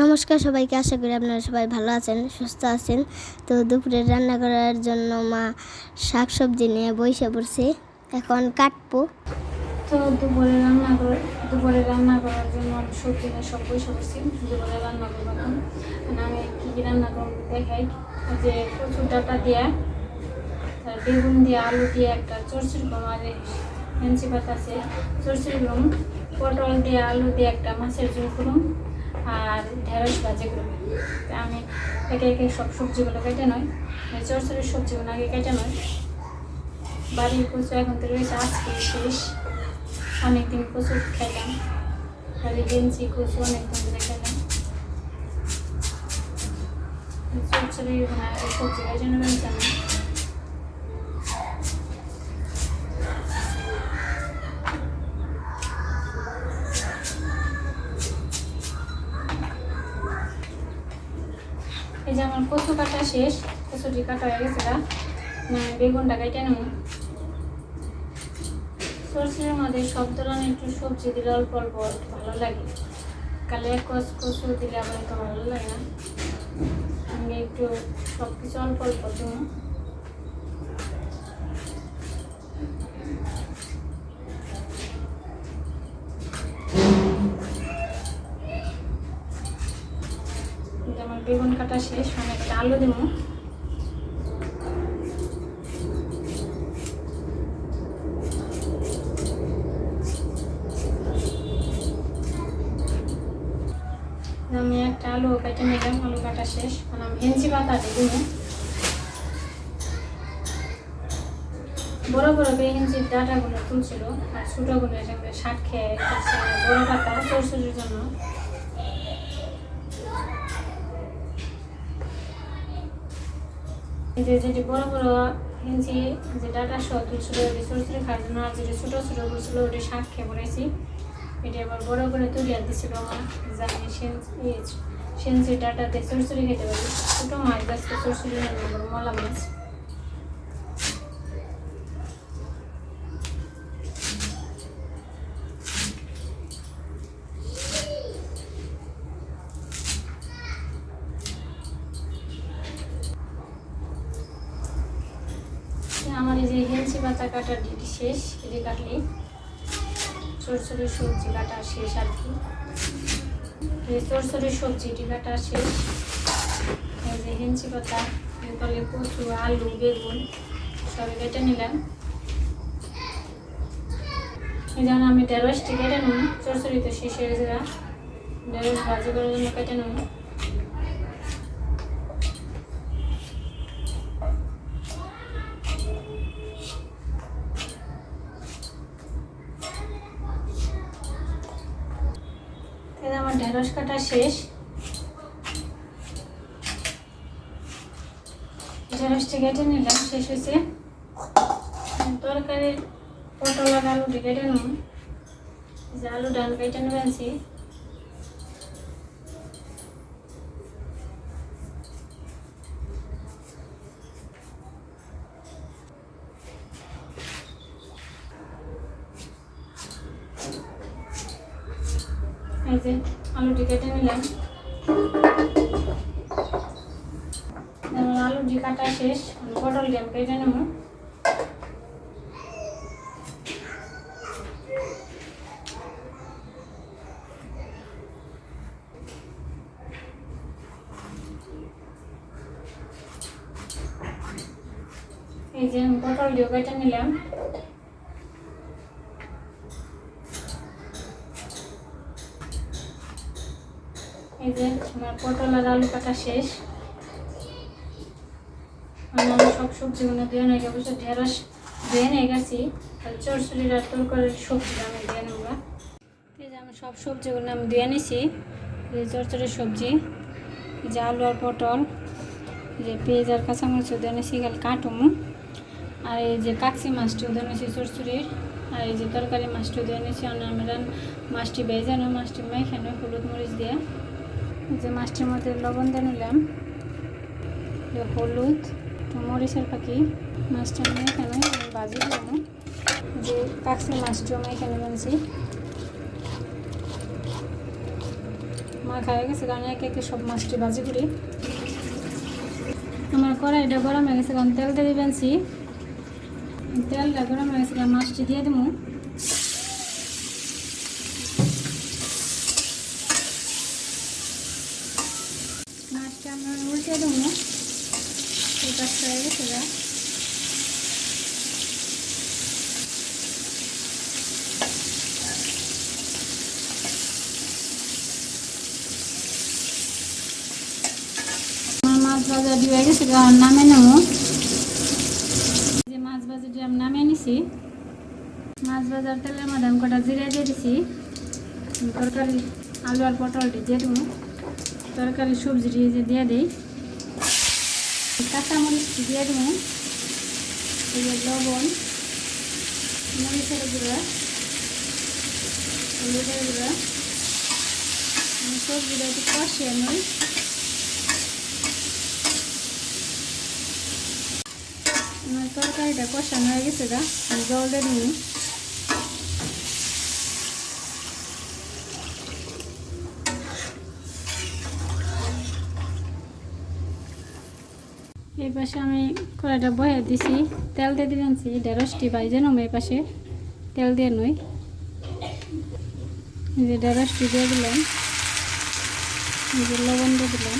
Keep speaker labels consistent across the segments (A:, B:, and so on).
A: নমস্কার সবাইকে, আশা করি আপনারা সবাই ভালো আছেন, সুস্থ আছেন। তো দুপুরে রান্না করার জন্য মা শাক সবজি নিয়ে বসে পড়ছে, এখন কাটবো।
B: তো দুপুরে রান্না করে দুপুরে রান্না করার জন্য আমি সবজি নিয়ে সব বসে বসছি দুপুরে রান্না করব এখন। আমি কী কী রান্না করব দেখাই। যে কচুর ডাটা দিয়ে বেগুন দিয়ে, আলু দিয়ে একটা চরচুরি কম আর হেঞ্চি পাতা আছে। চরচুরি কম পটল দিয়ে, আলু দিয়ে একটা মাছের ঝোল করুন আর ঢেঁড়স ভাজি তা আমি একে একে সব সবজিগুলো কেটে নয় চরচুরির সবজিগুলো আগে কেটে নয় বাড়ির কচু এখন তো রয়েছে, আজকে শেষ। অনেকদিন কচু খেলাম। বাড়ি গেঞ্জি, কচু অনেকদিন ধরে খাইলাম চচ্চড়ি হ্যাঁ সবজি এই জন্য বলছি আমি এই যে আমার কচু কাটা শেষ কচুটি কাটা হয়ে গেছে। না, বেগুনটা সরষের মধ্যে সব ধরনের একটু সবজি দিলে অল্প অল্প ভালো লাগে। কালে কচ কচু দিলে আবার তো ভালো লাগে না। আমি একটু সব কিছু অল্প অল্প দেবো। আমার বেগুন কাটা শেষ একটা আলু দেবো। আমি একটা আলু কেটে নিলাম, আলু কাটা শেষ। মানে আমি হেঞ্চি পাতা দিব। বড় বড় বেহেঞ্চির ডাটাগুলো তুলছিল আর ছোটোগুলো এটাকে শাক খেয়ে। বড় পাতা সরষের জন্য। যে যেটি বড় বড় হেঞ্চি যে ডাটা সহ তুলছিল, ওটি সরষে খাওয়ার জন্য আর যেটি ছোটো ছোটো করছিল ওটি শাক খেয়ে পড়েছি এটি আবার বড় করে তুলিয়া দিছিল আমার জানি সেন্সি ডাটাতে সরসরি খেতে পারি। ছোটো মাছ গাছকে সরসরি মলা মাছ। আমার এই যে হেলসি পাতা কাটার শেষ, এটি সরসরি সবজি কাটা শেষ আর কি। এই সরসরি সবজিটি কাটা শেষ। এই যে হেঞ্চি পাতা এরপরে কচু, আলু, বেগুন, সবই কেটে নিলাম। এই আমি ঢেঁড়সটি কেটে নুন সরসরি তো শেষ হয়ে যা। ঢেঁড়স ভাজি করার জন্য কেটে নেব তাহলে আমার ঢেঁড়স কাটা শেষ ঢেঁড়সটি কেটে নিলাম, শেষ হয়েছে। তরকারির পটল আর আলুটি কেটে নেব যে আলু ডান কেটে নেবেছি এই যে আমি পটলটিও কেটে নিলাম। এই যে আমার পটল আর আলু কাটা শেষ। সবজিগুলো দিয়ে নিয়ে গেছি ঢেঁড়স দিয়ে নিয়ে গেছি আর চরচুরির আর তরকারির সবজি আমি দিয়ে নেব এই যে আমি সব সবজিগুলো আমি দিয়ে নিছি, এই চরচুরির সবজি যে আলু আর পটল যে পেঁয়াজ আর কাঁচামরিচও দিয়ে নিছি কাল কাটুম, আর এই যে কাকসি মাছটিও দিয়ে নিছি চরচুরির আর এই যে তরকারি মাছটিও দিয়ে নিছি, আর আমি রান মাছটি ভেজানো মাছটি মেখানো হলুদ মরিচ দিয়ে। যে মাছটির মধ্যে লবণ দিয়ে নিলাম হলুদ একটু মরিচের পাখি মাছটা নিয়ে এখানে বাজি দিলাম। যে কাকসি মাছটিও আমি এখানে বানছি। মা খাওয়া গেছে, কারণ একে একে সব মাছটি ভাজি করি আমার কড়াইটা গরম হয়ে গেছে, কারণ তেল দিয়ে বানছি। তেলটা গরম হয়ে গেছে মাছটি দিয়ে দেবো মাছটা আমরা উল্টে দেবো এই পাশটা হয়ে গেছে গা আমার মাছ ভাজা দিয়ে হয়ে গেছে গা নামে নেব যে মাছ ভাজাটি আমি নামিয়ে নিছি। মাছ ভাজার তেলের মধ্যে আমি কটা জিরে দিয়ে দিছি। তরকারি, আলু আর পটলটি দিয়ে দেবো। তরকারি সবজিটি যে দিয়ে দিই। কাঁচামরিচটি দিয়ে দেবো। লবণ, মরিচের গুঁড়া, হলুদের গুঁড়া। সবজিটা একটু কষিয়ে নিই। তরকারিটা কষানো হয়ে গেছে গা, আমি জল দিয়ে এই পাশে আমি কড়াইটা বয়ে দিছি, তেল দিয়ে দিয়েছি ঢেঁড়সটি বাইজে নম এই পাশে তেল দিয়ে নই যে ঢেঁড়সটি দিয়ে দিলাম লবণ দিয়ে দিলাম,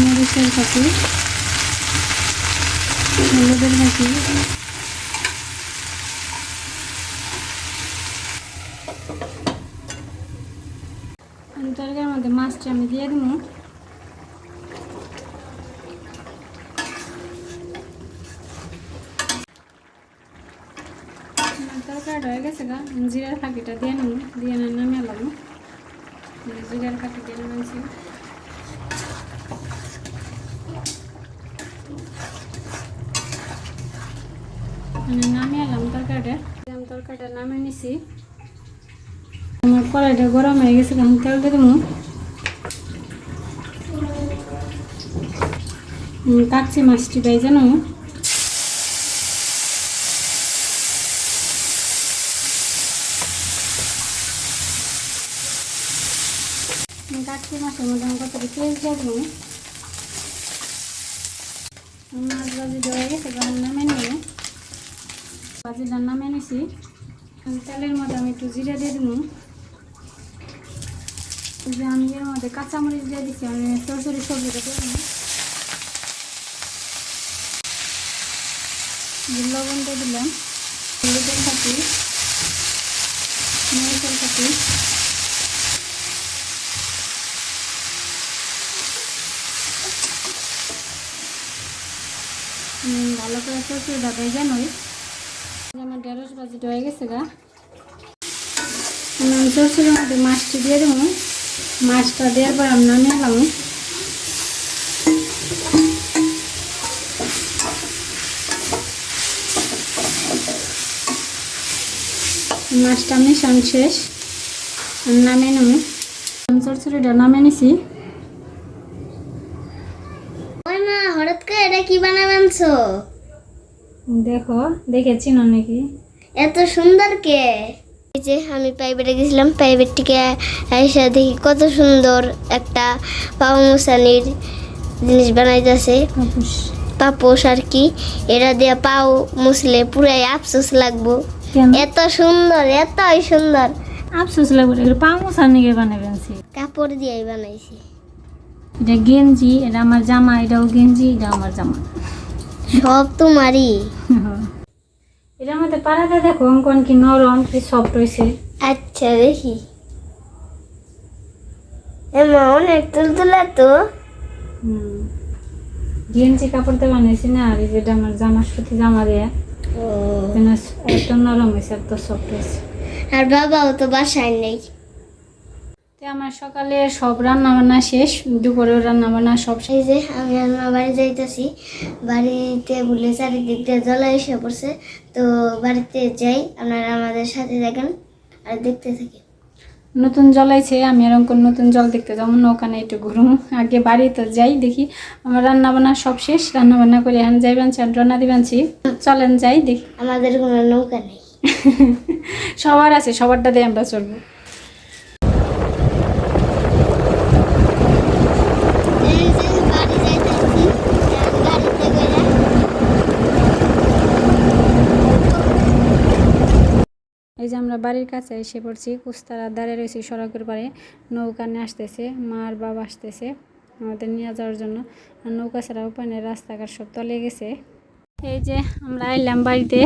B: মরিচের পাখি হলুদের আমি তরকারির মধ্যে মাছটা আমি দিয়ে দেবো। তরকারিটা হয়ে গেছে গা জিরার ফাঁকিটা দিয়ে নেব দিয়ে নামিয়ে এলাম জিরার ফাঁকি দিয়ে নামাইছি মানে নামিয়ে এলাম তরকারিটা আমি নিছি আমার কড়াইটা গরম হয়ে গেছে আমি তেল দিয়ে দেবো কাচ্চি মাছটি ভেজে নেব কাচ্চি মাছের মধ্যে আমি কতটা তেল দেবো মাছ ভাজি হয়ে গেছে নামে নেব। ভাজিটা নামে নিছি। তেলের মধ্যে আমি একটু জিরে দিয়ে দেবো। আমি এর মধ্যে কাঁচামরিচ দিয়ে দিচ্ছি আমি সরষরি সবজিটা দিয়ে যে লবণ দিলাম, হলুদের খাতি মরিচের খাতি ভালো করে সরষেটা ভেজে নই। আমার ঢেঁড়স ভাজিটা হয়ে গেছে গা। আমি মধ্যে মাছটি দিয়ে দেবো। মাছটা দেওয়ার পর আমি নামিয়ে এলাম। মাছটা আমি সান শেষ নেব। আমি সরষেটা নামিয়ে নিছি।
A: হঠাৎ করে এটা কি বানাবেনছো
B: দেখো দেখেছি না নাকি?
A: এত সুন্দর কে? এই যে আমি প্রাইভেটে গেছিলাম প্রাইভেটটিকে এসে দেখি কত সুন্দর একটা পাও মোসানির জিনিস বানাইতেছে। পাপোশ আর কি এরা দিয়ে পাও মুছলে পুরাই আফসোস লাগবো। এত সুন্দর এতই সুন্দর।
B: আফসোস লাগবে পামোসার নিকে বানাবেন
A: কাপড় দিয়েই বানাইছি।
B: এটা গেঞ্জি এটা আমার জামা এটাও গেঞ্জি এটা আমার জামা।
A: সব তোমারই।
B: এটার মধ্যে পাড়াতে দেখো অঙ্কন কি নরম কি সফট হয়েছে
A: আচ্ছা দেখি। এমা অনেক তুলতুলা তো।
B: হুম। গেঞ্জি কাপড় দিয়ে বানিয়েছি না আর যেটা আমার জামার সাথে জামা দেয়া এত নরম হয়েছে এত সফট হয়েছে
A: আর বাবাও তো বাসায় নেই।
B: তো আমার সকালে সব রান্না বান্না শেষ দুপুরেও রান্না বান্না সব শেষ।
A: যে আমি আর মা বাড়ি যাইতেছি। বাড়িতে বলে চারিদিক দিয়ে জলা এসে পড়ছে। তো বাড়িতে যাই আপনারা আমাদের সাথে দেখেন আর দেখতে থাকি
B: নতুন জল আইছে আমি এরকম নতুন জল দেখতে যাব না ওখানে একটু ঘুরুম। আগে বাড়িতে যাই দেখি আমার রান্না বান্না সব শেষ রান্না বান্না করে এখন যাইবেন চান রান্না দিবেনছি চলেন যাই দেখি।
A: আমাদের কোনো নৌকা নেই।
B: সবার আছে সবারটা দিয়ে আমরা চলবো। এই যে আমরা বাড়ির কাছে এসে পড়ছি কুস্তারা দাঁড়িয়ে রয়েছি সড়কের পাড়ে। নৌকা নিয়ে আসতেছে মা আর বাবা আসতেছে আমাদের নিয়ে যাওয়ার জন্য। আর নৌকা ছাড়া উপায় নেই রাস্তাঘাট সব তলে গেছে। এই যে আমরা আইলাম বাড়িতে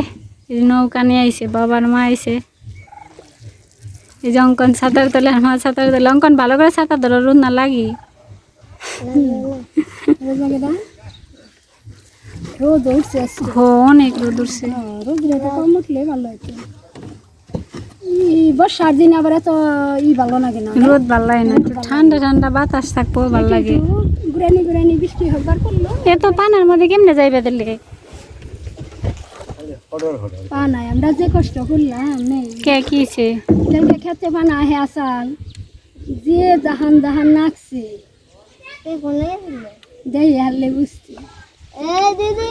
B: নৌকা নিয়ে আইছে বাবার মা আইছে। এই যে অঙ্কন ছাতার তলে আর মা ছাতার তলে। অঙ্কন ভালো করে ছাতা ধরো রোদ না লাগি।
C: রোদ উঠছে।
B: হো অনেক রোদ উঠছে।
C: হ্যাঁ, রোদ্রে কম উঠলে ভালো হতো এই বর্ষার দিন আবার এত ই ভালো লাগে না
B: রোদ ভালো লাগে না একটু ঠান্ডা ঠান্ডা বাতাস থাকব ভালো লাগে।
C: গুরানি গুরানি বৃষ্টি হবার করল।
B: এত পানার মধ্যে কেমনে যাইবে দিলে
C: পা নাই আমরা যে কষ্ট করলাম নেই।
B: কে কিছে?
C: তেলকে খেতে পানা হে আসাল। যে জাহান জাহান নাকছে
A: এই কোনে গেছিল
C: দেই হারলে বুঝছি
A: এ দিদি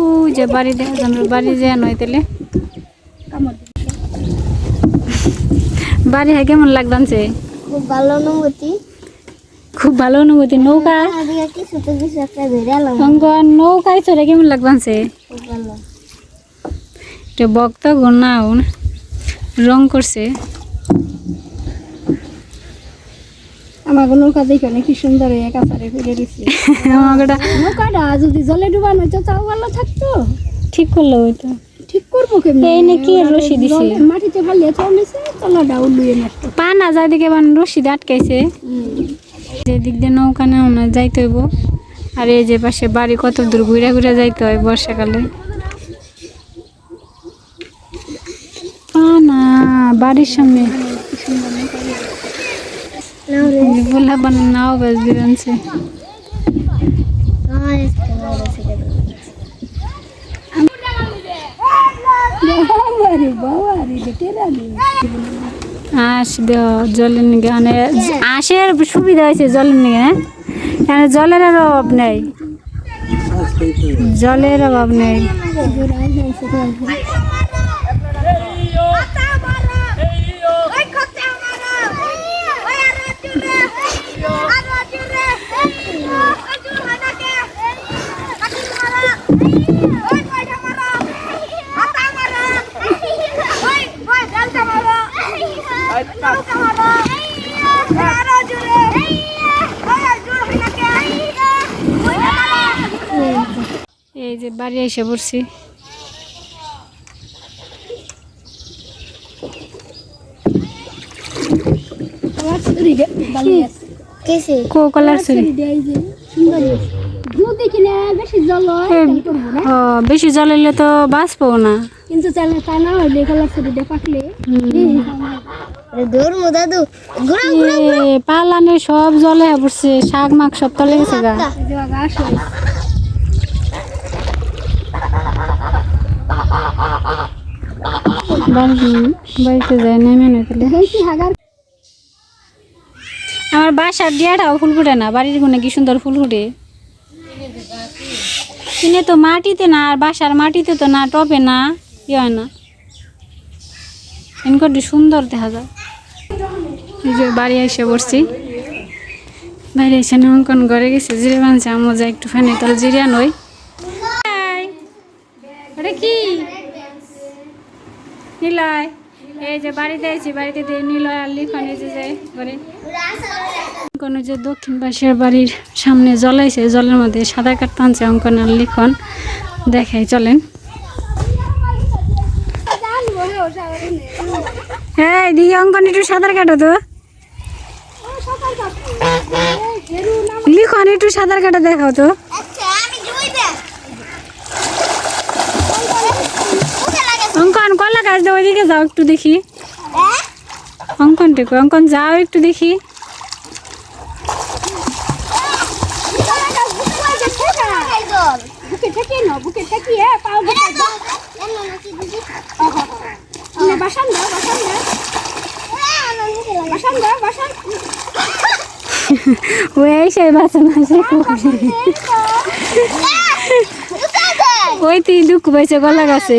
B: ও যে বাড়ি দেখা যাবে বাড়ি যে নয় তাহলে?
C: কামড়
B: বাড়ি হ্যাঁ কেমন লাগতামছে
A: খুব ভালো অনুভূতি।
B: খুব ভালো অনুভূতি নৌকা? অঙ্কন নৌকায় চড়ে কেমন
A: ভালো।
B: একটু বক্ত গুণাও রং করছে।
C: আমার নৌকা দেখো না কি সুন্দর হয়ে কাছারে ফিরে দিচ্ছে
B: আমাকে
C: নৌকাটা যদি জলে ডুবানো হইতো তাও ভালো থাকতো।
B: ঠিক করল ওই তো
C: ঠিক করব কেমনি?
B: এই নাকি রশি দিছে?
C: মাটিতে তলাটা নষ্ট।
B: আটকাইছে। যে দিক দিয়ে নৌকা না যাইতে হইব আর এই যে পাশে বাড়ি কত দূর ঘুরে ঘুরে যাইতে হয় বর্ষাকালে। পা না বাড়ির সামনে। বললা বানা নাও বেশ বিরানছে
A: আমার একটা ভালো ছিল।
C: বাবারে বাবারে দেখে রানি
B: আস দেও জলের নিগে মানে আঁশের সুবিধা হয়েছে জলের নিগে হ্যাঁ? এখানে জলের আর অভাব নেই। জলের অভাব নেই এই যে বাড়ি এসে পড়ছি।
C: বেশি জল
B: এলে তো বাঁচবো না।
C: কিন্তু তা না হলে কলার ছুরিটা পাকলে।
B: পালানে সব জলে পড়ছে শাক মাক সব তলে গেছে গা
C: ঘাস হয়
B: বাড়ি- আমার বাসার ডিয়াটাও ফুল ফুটে না, বাড়ির গুনে কি সুন্দর ফুল ফুটে। কিনে তো মাটিতে না, আর বাসার মাটিতে তো না টপে না কি হয় না। এনকটি সুন্দর দেখা যায়। এই যে বাড়ি এসে পড়ছি। বাইরে এসে অঙ্কন ঘরে গেছে, জিরে বানছে, আমও যা একটু ফ্যানে তাহলে জিরিয়া নই ওটা কি নিলয়, এই যে বাড়িতে আছি, বাড়িতে দিয়ে নিলয় আর লিখন এই যে ঘরে। অঙ্কন যে দক্ষিণ পাশের বাড়ির সামনে জলাইছে জলের মধ্যে সাঁতার কাটতে আনছে অঙ্কন আর লিখন দেখাই, চলেন। হ্যাঁ দিদি অঙ্কন, একটু সাঁতার কাটো তো। লিখন একটু সাঁতার কাটা, দেখাও তো
A: আচ্ছা আমি জুইবে ওকে লাগে
B: অঙ্কন কলা গাছ দিয়ে ওইদিকে যাও একটু দেখি। অঙ্কন টেকো অঙ্কন যাও একটু দেখি। ওই সেই বাসন আছে। ওই তুই দুঃখ পাইছে গলা গাছে।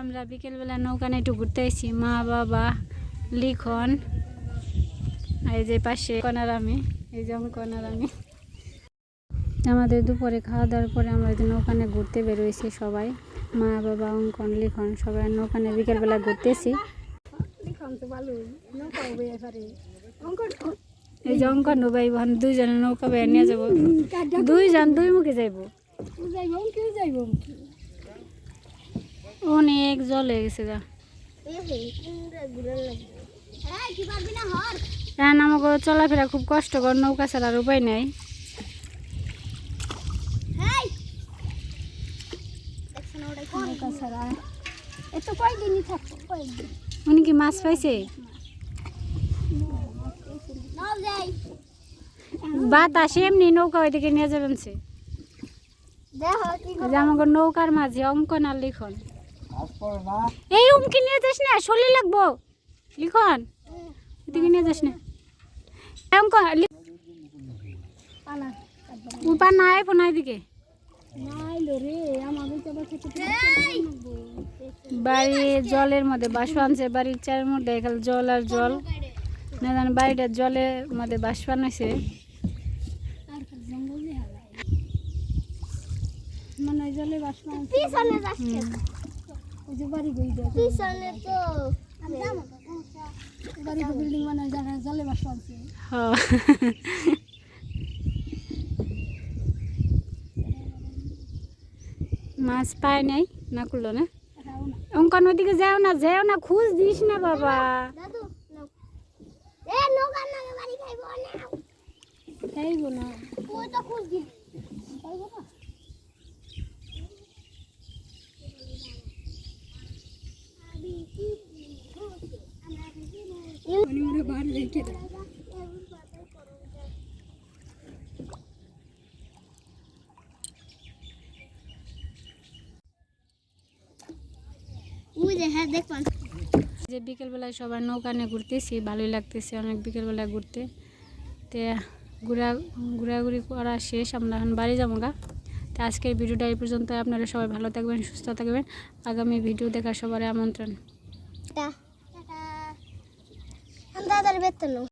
B: আমরা বিকেলবেলা নৌকানে একটু ঘুরতে এসেছি মা, বাবা, লিখন, এই যে পাশে কনার আমি এই যে কনার আমি আমাদের দুপুরে খাওয়া দাওয়ার পরে আমরা যে নৌকানে ঘুরতে বেরোইছি সবাই। মা, বাবা, অঙ্কন, লিখন, সবাই নৌকানে বিকেলবেলা ঘুরতেছি। এই যে অঙ্কন ভাই বোন দুইজনে নৌকা বেয়ে নিয়ে যাব। দুইজন দুই মুখে যাইবো
C: যাইব যাইব।
B: অনেক জল হয়ে গেছে গা এখন আমাকে চলাফেরা খুব কষ্টকর নৌকা ছাড়ার উপায় নাই। উনি কি মাছ পাইছে? বাতাসে এমনি নৌকা ওইদিকে নিয়ে যাবেন সে আমাকে নৌকার মাঝে অঙ্কন আর লিখন। এই উমকি নিয়ে যাস না শরীর লাগবো। লিখন এদিকে নিয়ে যাস না।
C: পানা
B: উপা নাই ফোনা এদিকে। বাড়ি জলের মধ্যে বাষ্প আনছে বাড়ির চারের মধ্যে খালি জল আর জল। না জানি বাড়িটা জলের মধ্যে আনাইছে
C: দিয়ে হালাই মানে জলে
A: যাচ্ছে
C: ওই যে বাড়ি গই দেয়
A: পিছনে তো
C: বাড়ি বিল্ডিং জায়গায় জলে বাসনা আছে
B: হ্যাঁ। মাছ পায় নাই না করল না অঙ্কন ওইদিকে যাও না। যাও না। খুঁজ দিস না বাবা
A: খাইবো না
C: খাইব না
A: তুই তো খুঁজ দিবি
C: খাইব না মনে মনে বাড়ি রেখে দেয়
A: উই যে
B: বিকেলবেলায় সবাই নৌকানে ঘুরতেছি, ভালোই লাগতেছে অনেক বিকেলবেলায় ঘুরতে। তে ঘুরা ঘোরাঘুরি করা শেষ, আমরা এখন বাড়ি যাব গা। তো আজকের ভিডিওটা এই পর্যন্ত আপনারা সবাই ভালো থাকবেন, সুস্থ থাকবেন। আগামী ভিডিও দেখার সবার আমন্ত্রণ।
A: తరబెత్తున్నావు